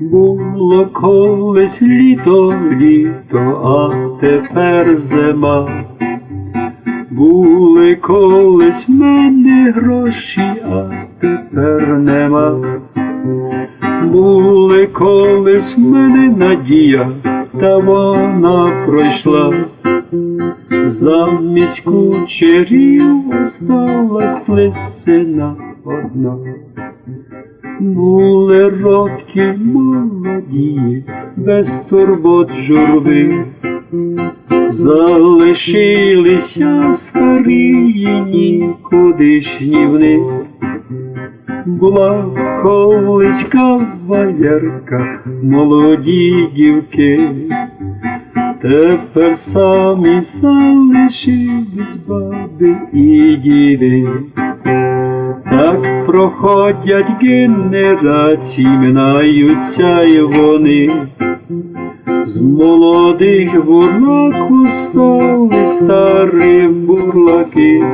Було колись літо, літо, а тепер зима. Були колись в мене гроші, а тепер нема. Були колись в мене надія, та вона пройшла. Замість кучерів осталась лисина одна. Були роки молоді, без турбот журби, залишилися старі нікудишні в них. Була колись кавалерка, молоді дівки, тепер самі залишились баби і діди. Так проходять генерації, минаються й вони. З молодих бурлак устали старі бурлаки.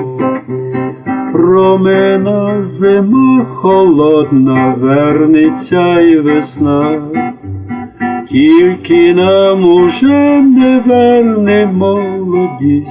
Промина зима холодна, вернеться й весна. Il che l'amo scende per ne molla di.